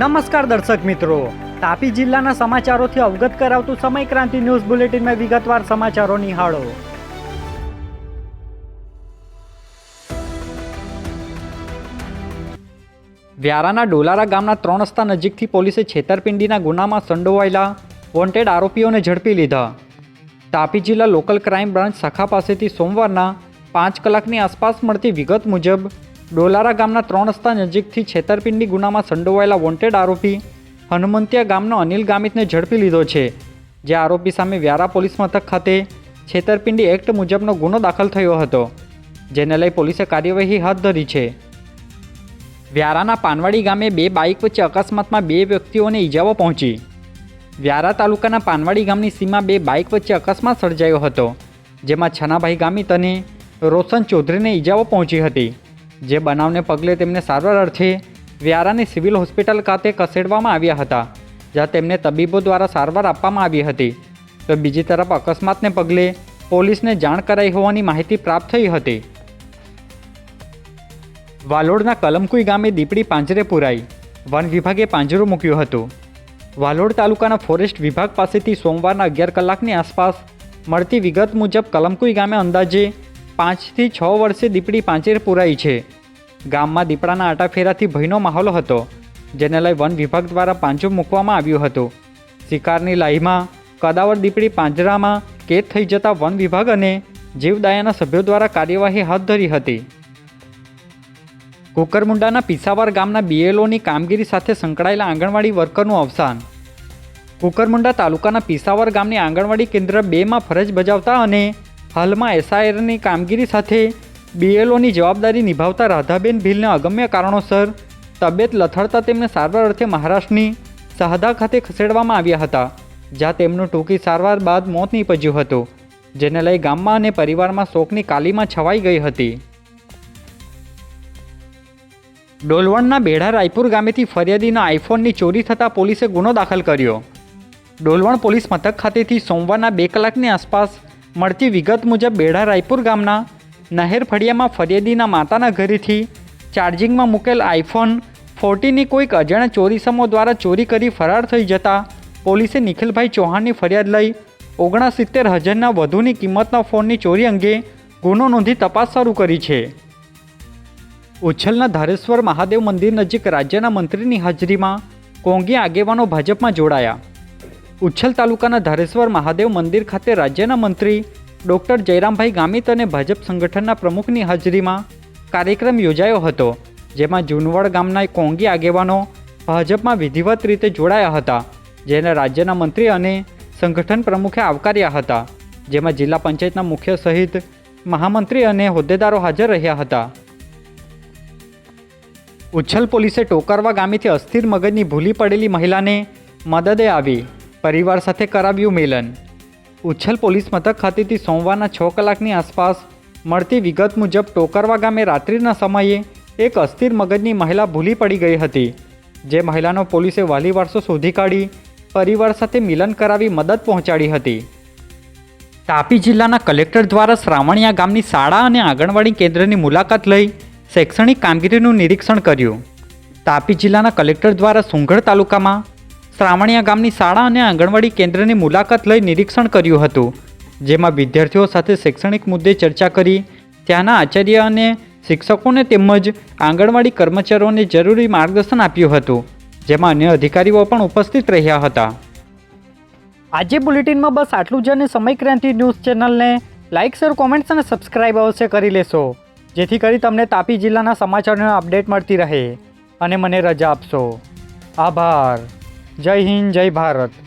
નમસ્કાર દર્શક મિત્રો. તાપી જિલ્લાના સમાચારોથી અવગત કરાવતું સમય ક્રાંતિ ન્યૂઝ બુલેટિનમાં વિગતવાર સમાચારો નિહાળો. વ્યારાના ડોલારા ગામના ત્રણ રસ્તા નજીકથી પોલીસે છેતરપિંડીના ગુનામાં સંડોવાયેલા વોન્ટેડ આરોપીઓને ઝડપી લીધા. તાપી જિલ્લા લોકલ ક્રાઇમ બ્રાન્ચ શાખા પાસેથી સોમવારના પાંચ કલાકની આસપાસ મળતી વિગત મુજબ ડોલારા ગામના ત્રણ રસ્તા નજીકથી છેતરપિંડી ગુનામાં સંડોવાયેલા વોન્ટેડ આરોપી હનુમંતિયા ગામનો અનિલ ગામિતને ઝડપી લીધો છે, જે આરોપી સામે વ્યારા પોલીસ મથક ખાતે છેતરપિંડી એક્ટ મુજબનો ગુનો દાખલ થયો હતો, જેને લઈ પોલીસે કાર્યવાહી હાથ ધરી છે. વ્યારાના પાનવાડી ગામે બે બાઇક વચ્ચે અકસ્માતમાં બે વ્યક્તિઓને ઈજાઓ પહોંચી. વ્યારા તાલુકાના પાનવાડી ગામની સીમા બે બાઇક વચ્ચે અકસ્માત સર્જાયો હતો, જેમાં છનાભાઈ ગામિત અને રોશન ચૌધરીને ઈજાઓ પહોંચી હતી. જે બનાવને પગલે તેમને સારવાર અર્થે વ્યારાની સિવિલ હોસ્પિટલ ખાતે ખસેડવામાં આવ્યા હતા, જ્યાં તેમને તબીબો દ્વારા સારવાર આપવામાં આવી હતી. તો બીજી તરફ અકસ્માતને પગલે પોલીસને જાણ કરાઈ હોવાની માહિતી પ્રાપ્ત થઈ હતી. વાલોડના કલમકુઈ ગામે દીપડી પાંજરે પુરાઈ, વન વિભાગે પાંજરું મૂક્યું હતું. વાલોડ તાલુકાના ફોરેસ્ટ વિભાગ પાસેથી સોમવારના અગિયાર કલાકની આસપાસ મળતી વિગત મુજબ કલમકુઈ ગામે અંદાજે પાંચથી છ વર્ષે દીપડી પાંચેર પુરાઈ છે. ગામમાં દીપડાના આટાફેરાથી ભયનો માહોલ હતો, જેને લઈ વન વિભાગ દ્વારા પાંજરું મૂકવામાં આવ્યું હતું. શિકારની લાહીમાં, કદાવર દીપડી પાંજરામાં કેદ થઈ જતા વન વિભાગ અને જીવદાયાના સભ્યો દ્વારા કાર્યવાહી હાથ ધરી હતી. કુકરમુંડાના પિસાવાર ગામના બીએલઓની કામગીરી સાથે સંકળાયેલા આંગણવાડી વર્કરનું અવસાન. કુકરમુંડા તાલુકાના પિસાવર ગામની આંગણવાડી કેન્દ્ર બેમાં ફરજ બજાવતા અને હાલમાં એસઆઈઆરની કામગીરી સાથે બીએલઓની જવાબદારી નિભાવતા રાધાબેન ભીલને અગમ્ય કારણોસર તબિયત લથડતા તેમને સારવાર અર્થે મહારાષ્ટ્રની શાહદા ખાતે ખસેડવામાં આવ્યા હતા, જ્યાં તેમનું ટૂંકી સારવાર બાદ મોત નીપજ્યું હતું, જેને લઈ ગામમાં અને પરિવારમાં શોકની કાલીમાં છવાઈ ગઈ હતી. ડોલવણના બેઢા રાયપુર ગામેથી ફરિયાદીના આઈફોનની ચોરી થતાં પોલીસે ગુનો દાખલ કર્યો. ડોલવણ પોલીસ મથક ખાતેથી સોમવારના બે કલાકની આસપાસ મળતી વિગત મુજબ બેડા રાયપુર ગામના નહેર ફળિયામાં ફરિયાદીના માતાના ઘરેથી ચાર્જિંગમાં મૂકેલ આઈફોન ફોર્ટીની કોઈક અજાણ્યા ચોરીસમો દ્વારા ચોરી કરી ફરાર થઈ જતા પોલીસે નિખિલભાઈ ચૌહાણની ફરિયાદ લઈ ઓગણસિત્તેર હજારના વધુની કિંમતના ફોનની ચોરી અંગે ગુનો નોંધી તપાસ શરૂ કરી છે. ઉચ્છલના ધારેશ્વર મહાદેવ મંદિર નજીક રાજ્યના મંત્રીની હાજરીમાં કોંગી આગેવાનો ભાજપમાં જોડાયા. ઉચ્છલ તાલુકાના ધારેશ્વર મહાદેવ મંદિર ખાતે રાજ્યના મંત્રી ડૉક્ટર જયરામભાઈ ગામિત અને ભાજપ સંગઠનના પ્રમુખની હાજરીમાં કાર્યક્રમ યોજાયો હતો, જેમાં જુનવડ ગામના કોંગી આગેવાનો ભાજપમાં વિધિવત રીતે જોડાયા હતા, જેને રાજ્યના મંત્રી અને સંગઠન પ્રમુખે આવકાર્યા હતા, જેમાં જિલ્લા પંચાયતના મુખ્ય સહિત મહામંત્રી અને હોદ્દેદારો હાજર રહ્યા હતા. ઉચ્છલ પોલીસે ટોકરવા ગામેથી અસ્થિર મગજની ભૂલી પડેલી મહિલાને મદદે આવી પરિવાર સાથે કરાવ્યું મિલન. ઉચ્છલ પોલીસ મથક ખાતેથી સોમવારના છ કલાકની આસપાસ મળતી વિગત મુજબ ટોકરવા ગામે રાત્રિના સમયે એક અસ્થિર મગજની મહિલા ભૂલી પડી ગઈ હતી. જે મહિલાનો પોલીસે વાલી વારસો શોધી કાઢી પરિવાર સાથે મિલન કરાવી મદદ પહોંચાડી હતી. તાપી જિલ્લાના કલેક્ટર દ્વારા શ્રાવણિયા ગામની શાળા અને આંગણવાડી કેન્દ્રની મુલાકાત લઈ શૈક્ષણિક કામગીરીનું નિરીક્ષણ કર્યું. તાપી જિલ્લાના કલેક્ટર દ્વારા સુંઘડ તાલુકામાં શ્રાવણિયા ગામની શાળા અને આંગણવાડી કેન્દ્રની મુલાકાત લઈ નિરીક્ષણ કર્યું હતું, જેમાં વિદ્યાર્થીઓ સાથે શૈક્ષણિક મુદ્દે ચર્ચા કરી. ત્યાંના આચાર્ય અને શિક્ષકોને તેમજ આંગણવાડી કર્મચારીઓને જરૂરી માર્ગદર્શન આપ્યું હતું, જેમાં અન્ય અધિકારીઓ પણ ઉપસ્થિત રહ્યા હતા. આજે બુલેટિનમાં બસ આટલું જ અને સમય ક્રાંતિ ન્યૂઝ ચેનલને લાઇક શેર, કોમેન્ટ્સ અને સબસ્ક્રાઇબ અવશ્ય કરી લેશો, જેથી કરી તમને તાપી જિલ્લાના સમાચારનો અપડેટ મળતી રહે. અને મને રજા આપશો. આભાર. જય હિન્દ જય ભારત.